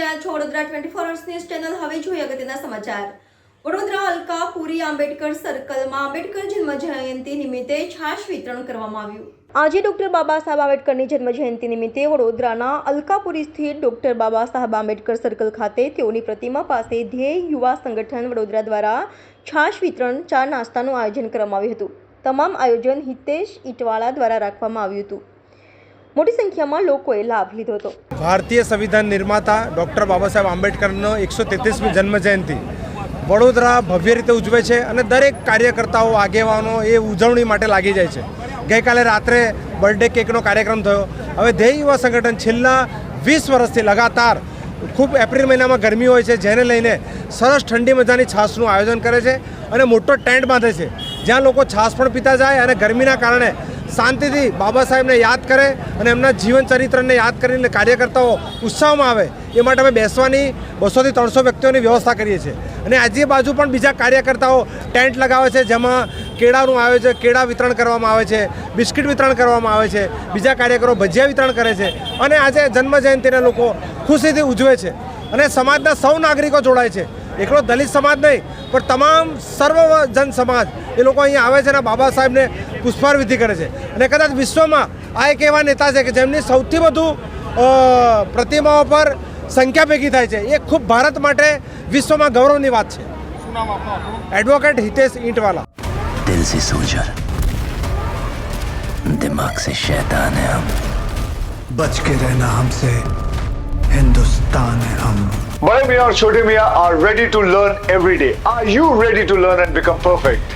News channel હવે જોઈએ અગત્યના સમાચાર. વડોદરા અલકાપુરી આંબેડકર સર્કલમાં આંબેડકર જન્મ જયંતિ નિમિત્તે છાશ વિતરણ કરવામાં આવ્યું. આજે ડોક્ટર બાબા સાહેબ આંબેડકરની જન્મ જયંતિ નિમિત્તે વડોદરાના અલકાપુરી સ્થિત ડોક્ટર બાબા સાહેબ આંબેડકર સર્કલ ખાતે તેઓની પ્રતિમા પાસે ધ્યેય યુવા સંગઠન વડોદરા દ્વારા છાશ વિતરણ, ચા નાસ્તાનું આયોજન કરવામાં આવ્યું હતું. તમામ આયોજન હિતેશ ઇટવાળા દ્વારા રાખવામાં આવ્યું હતું. મોટી સંખ્યામાં લોકોએ લાભ લીધો હતો. ભારતીય સંવિધાન નિર્માતા ડૉક્ટર બાબા સાહેબ આંબેડકરનો એકસો તેત્રીસમી જન્મ જયંતિ વડોદરા ભવ્ય રીતે ઉજવે છે અને દરેક કાર્યકર્તાઓ, આગેવાનો એ ઉજવણી માટે લાગી જાય છે. ગઈકાલે રાત્રે બર્થડે કેકનો કાર્યક્રમ થયો. હવે ધ્યેય યુવા સંગઠન છેલ્લા વીસ વર્ષથી લગાતાર ખૂબ એપ્રિલ મહિનામાં ગરમી હોય છે, જેને લઈને સરસ ઠંડી મજાની છાશનું આયોજન કરે છે અને મોટો ટેન્ટ બાંધે છે. જ્યાં લોકો છાશ પણ પીતા જાય અને ગરમીના કારણે શાંતિથી બાબા સાહેબને યાદ કરે અને એમના જીવન ચરિત્રને યાદ કરીને કાર્યકર્તાઓ ઉત્સાહમાં આવે, એ માટે અમે બેસવાની બસોથી ત્રણસો વ્યક્તિઓની વ્યવસ્થા કરીએ છીએ. અને આજે બાજુ પણ બીજા કાર્યકર્તાઓ ટેન્ટ લગાવે છે, જેમાં કેળાનું આવે છે, કેળા વિતરણ કરવામાં આવે છે, બિસ્કિટ વિતરણ કરવામાં આવે છે, બીજા કાર્યકરો ભજીયા વિતરણ કરે છે અને આજે જન્મ જયંતિને લોકો ખુશીથી ઉજવે છે. અને સમાજના સૌ નાગરિકો જોડાય છે. એકલો દલિત સમાજ નહીં, પણ તમામ સર્વ જન સમાજ એ લોકો અહીંયા આવે છે અને બાબા સાહેબને પુષ્પાર વિધિ કરે છે અને કદાચ વિશ્વમાં આ એક એવા નેતા છે કે જેમની સૌથી વધુ અ, પ્રતિમાઓ પર સંખ્યા ભેગી થાય છે એ ખૂબ ભારત માટે વિશ્વમાં ગૌરવની વાત છે એડવોકેટ હિતેશ ઈંટવાલા दिल से सोचर दिमाग से शैतान है हम बच के रहना हमसे हिंदुस्तान है हम Bade Mian और Chote Mian are ready to learn every day. Are you ready to learn and become perfect?